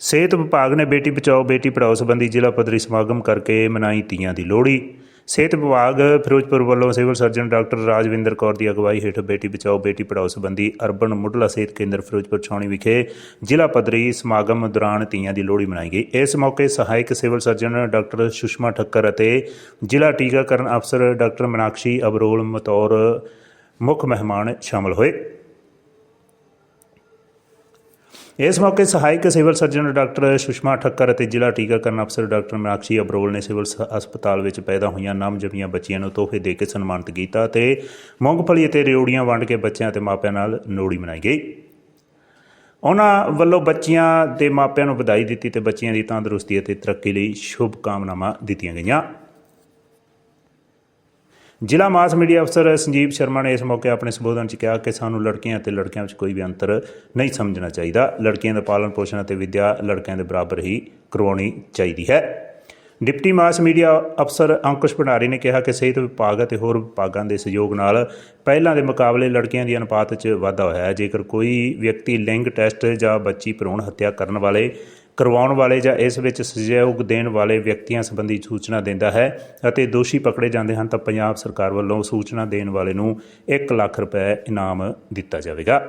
ਸਿਹਤ ਵਿਭਾਗ ਨੇ ਬੇਟੀ ਬਚਾਓ, ਬੇਟੀ ਪੜਾਓ ਸੰਬੰਧੀ ਜ਼ਿਲ੍ਹਾ ਪੱਧਰੀ ਸਮਾਗਮ ਕਰਕੇ ਮਨਾਈ ਤੀਆਂ ਦੀ ਲੋਹੜੀ। ਸਿਹਤ ਵਿਭਾਗ ਫਿਰੋਜ਼ਪੁਰ ਵੱਲੋਂ civil surgeon doctor Rajwinder Kaur ਦੀ ਅਗਵਾਈ ਹੇਠ ਬੇਟੀ ਬਚਾਓ, ਬੇਟੀ ਪੜਾਓ ਸੰਬੰਧੀ ਅਰਬਨ ਮੁੱਢਲਾ ਸਿਹਤ ਕੇਂਦਰ ਫਿਰੋਜ਼ਪੁਰ ਛਾਉਣੀ ਵਿਖੇ ਜ਼ਿਲ੍ਹਾ ਪੱਧਰੀ ਸਮਾਗਮ ਦੌਰਾਨ ਤੀਆਂ ਦੀ ਲੋਹੜੀ ਮਨਾਈ ਗਈ। ਇਸ ਮੌਕੇ ਸਹਾਇਕ civil surgeon doctor Sushma Thakkar ਅਤੇ ਜ਼ਿਲ੍ਹਾ ਟੀਕਾਕਰਨ ਅਫਸਰ ਡਾਕਟਰ ਮਨਾਕਸ਼ੀ ਅਬਰੋਲ ਮਤੌਰ ਮੁੱਖ ਮਹਿਮਾਨ ਸ਼ਾਮਲ ਹੋਏ। ਇਸ ਮੌਕੇ ਸਹਾਇਕ civil surgeon doctor Sushma Thakkar ਅਤੇ ਜ਼ਿਲ੍ਹਾ ਟੀਕਾਕਰਨ ਅਫਸਰ ਡਾਕਟਰ ਮਨਾਕਸ਼ੀ ਅਬਰੋਲ ਨੇ ਸਿਵਲ ਸ- ਹਸਪਤਾਲ ਵਿੱਚ ਪੈਦਾ ਹੋਈਆਂ ਨਵਜੰਮੀਆਂ ਬੱਚੀਆਂ ਨੂੰ ਤੋਹਫੇ ਦੇ ਕੇ ਸਨਮਾਨਿਤ ਕੀਤਾ ਅਤੇ ਮੂੰਗਫਲੀ ਅਤੇ ਰਿਓੜੀਆਂ ਵੰਡ ਕੇ ਬੱਚਿਆਂ ਅਤੇ ਮਾਪਿਆਂ ਨਾਲ ਲੋਹੜੀ ਮਨਾਈ ਗਈ। ਉਹਨਾਂ ਵੱਲੋਂ ਬੱਚੀਆਂ ਦੇ ਮਾਪਿਆਂ ਨੂੰ ਵਧਾਈ ਦਿੱਤੀ ਤੇ ਬੱਚੀਆਂ ਦੀ ਤੰਦਰੁਸਤੀ ਅਤੇ ਤਰੱਕੀ ਲਈ ਸ਼ੁਭ ਕਾਮਨਾਵਾਂ ਦਿੱਤੀਆਂ ਗਈਆਂ। ਜ਼ਿਲ੍ਹਾ ਮਾਸ ਮੀਡੀਆ ਅਫਸਰ ਸੰਜੀਵ ਸ਼ਰਮਾ ਨੇ ਇਸ ਮੌਕੇ ਆਪਣੇ ਸੰਬੋਧਨ 'ਚ ਕਿਹਾ ਕਿ ਸਾਨੂੰ ਲੜਕੀਆਂ ਅਤੇ ਲੜਕਿਆਂ ਵਿੱਚ ਕੋਈ ਵੀ ਅੰਤਰ ਨਹੀਂ ਸਮਝਣਾ ਚਾਹੀਦਾ। ਲੜਕੀਆਂ ਦਾ ਪਾਲਣ ਪੋਸ਼ਣ ਅਤੇ ਵਿਦਿਆ ਲੜਕਿਆਂ ਦੇ ਬਰਾਬਰ ਹੀ ਕਰਵਾਉਣੀ ਚਾਹੀਦੀ ਹੈ। ਡਿਪਟੀ ਮਾਸ ਮੀਡੀਆ ਅਫਸਰ ਅੰਕੁਸ਼ ਭੰਡਾਰੀ ਨੇ ਕਿਹਾ ਕਿ ਸਿਹਤ ਵਿਭਾਗ ਅਤੇ ਹੋਰ ਵਿਭਾਗਾਂ ਦੇ ਸਹਿਯੋਗ ਨਾਲ ਪਹਿਲਾਂ ਦੇ ਮੁਕਾਬਲੇ ਲੜਕੀਆਂ ਦੀ ਅਨੁਪਾਤ 'ਚ ਵਾਧਾ ਹੋਇਆ ਹੈ। ਜੇਕਰ ਕੋਈ ਵਿਅਕਤੀ ਲਿੰਗ ਟੈਸਟ ਜਾਂ ਬੱਚੀ ਭਰੂਣ ਹੱਤਿਆ ਕਰਨ ਵਾਲੇ ਕਰਵਾਉਣ ਵਾਲੇ ਜਾਂ ਇਸ ਵਿੱਚ ਸਹਿਯੋਗ ਦੇਣ ਵਾਲੇ ਵਿਅਕਤੀਆਂ ਸੰਬੰਧੀ ਸੂਚਨਾ ਦਿੰਦਾ ਹੈ ਅਤੇ ਦੋਸ਼ੀ ਪਕੜੇ ਜਾਂਦੇ ਹਨ ਤਾਂ ਪੰਜਾਬ ਸਰਕਾਰ ਵੱਲੋਂ ਸੂਚਨਾ ਦੇਣ ਵਾਲੇ ਨੂੰ 1 ਲੱਖ ਰੁਪਏ ਇਨਾਮ ਦਿੱਤਾ ਜਾਵੇਗਾ।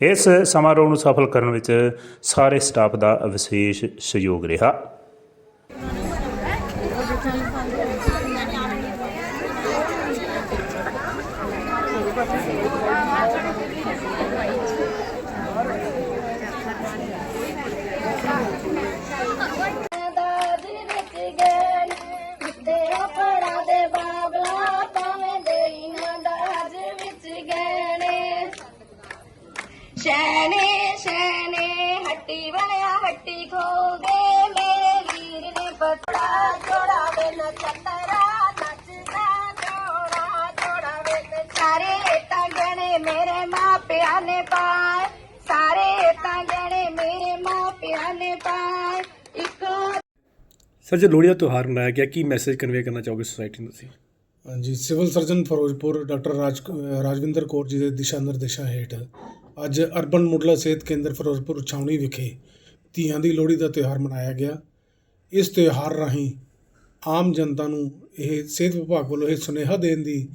ਇਸ ਸਮਾਰੋਹ ਨੂੰ ਸਫਲ ਕਰਨ ਵਿੱਚ ਸਾਰੇ ਸਟਾਫ ਦਾ ਵਿਸ਼ੇਸ਼ ਸਹਿਯੋਗ ਰਿਹਾ। ਦਾਦ ਸ਼ੈਨੇ ਸ਼ੈਨੇ, ਹੱਟੀ ਵਾਲਿਆ ਹੱਟੀ ਖੋ ਮੇਰੇ ਵੀਰ ਨੇ ਪਤੜਾ ਜੋੜਾ ਵੇ ਨਛਤਰਾ ਨੱਚਦਾ ਜੋੜਾ ਜੋੜਾ ਵੇ ਸਾਰੇ ਤਾਂ ਗਣੇ ਮੇਰੇ ਮਾਪਿਆਂ ਨੇ ਪਾਏ। ਸਾਰੇ ਤਾਂ ਗਣੇ ਮੇਰੇ ਮਾਪਿਆਂ ਨੇ ਪਾਏ। ਇੱਕੋ ਸਰ, ਜੇ ਲੋਹੜੀ ਦਾ ਤਿਉਹਾਰ ਮਨਾਇਆ ਗਿਆ, ਕੀ ਮੈਸੇਜ ਕਨਵੇ ਕਰਨਾ ਚਾਹੋਗੇ ਸੋਸਾਇਟੀ ਨੂੰ ਤੁਸੀਂ? ਹਾਂਜੀ, civil surgeon Firozpur doctor Raj, Rajwinder Kaur ji ਦੇ ਦਿਸ਼ਾ ਨਿਰਦੇਸ਼ਾਂ ਹੇਠ ਅੱਜ ਅਰਬਨ ਮੁੱਢਲਾ ਸਿਹਤ ਕੇਂਦਰ ਫਿਰੋਜ਼ਪੁਰ ਛਾਉਣੀ ਵਿਖੇ ਧੀਆਂ ਦੀ ਲੋਹੜੀ ਦਾ ਤਿਉਹਾਰ ਮਨਾਇਆ ਗਿਆ। ਇਸ ਤਿਉਹਾਰ ਰਾਹੀਂ ਆਮ ਜਨਤਾ ਨੂੰ ਇਹ ਸਿਹਤ ਵਿਭਾਗ ਵੱਲੋਂ ਇਹ ਸੁਨੇਹਾ ਦੇਣ ਦੀ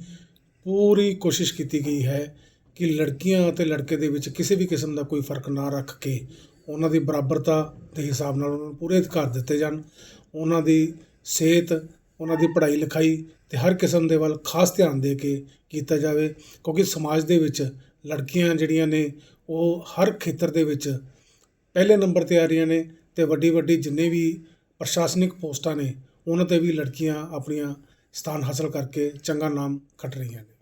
ਪੂਰੀ ਕੋਸ਼ਿਸ਼ ਕੀਤੀ ਗਈ ਹੈ ਕਿ ਲੜਕੀਆਂ ਅਤੇ ਲੜਕੇ ਦੇ ਵਿੱਚ ਕਿਸੇ ਵੀ ਕਿਸਮ ਦਾ ਕੋਈ ਫ਼ਰਕ ਨਾ ਰੱਖ ਕੇ ਉਹਨਾਂ ਦੀ ਬਰਾਬਰਤਾ ਦੇ ਹਿਸਾਬ ਨਾਲ ਉਹਨਾਂ ਨੂੰ ਪੂਰੇ ਅਧਿਕਾਰ ਦਿੱਤੇ ਜਾਣ। ਉਹਨਾਂ ਦੀ ਸਿਹਤ ਉਹਨਾਂ ਦੀ ਪੜ੍ਹਾਈ ਲਿਖਾਈ ਅਤੇ ਹਰ ਕਿਸਮ ਦੇ ਵੱਲ ਖਾਸ ਧਿਆਨ ਦੇ ਕੇ ਕੀਤਾ ਜਾਵੇ, ਕਿਉਂਕਿ ਸਮਾਜ ਦੇ ਵਿੱਚ ਲੜਕੀਆਂ ਜਿਹੜੀਆਂ ਨੇ, ਉਹ ਹਰ ਖੇਤਰ ਦੇ ਵਿੱਚ ਪਹਿਲੇ ਨੰਬਰ ਤੇ ਆ ਰਹੀਆਂ ਨੇ ਤੇ ਵੱਡੀ ਵੱਡੀ ਜਿੰਨੇ ਵੀ ਪ੍ਰਸ਼ਾਸਨਿਕ ਪੋਸਟਾਂ ਨੇ, ਉਹਨਾਂ ਤੇ ਵੀ ਲੜਕੀਆਂ ਆਪਣੀਆਂ ਸਥਾਨ ਹਾਸਲ ਕਰਕੇ ਚੰਗਾ ਨਾਮ ਖੱਟ ਰਹੀਆਂ ਨੇ।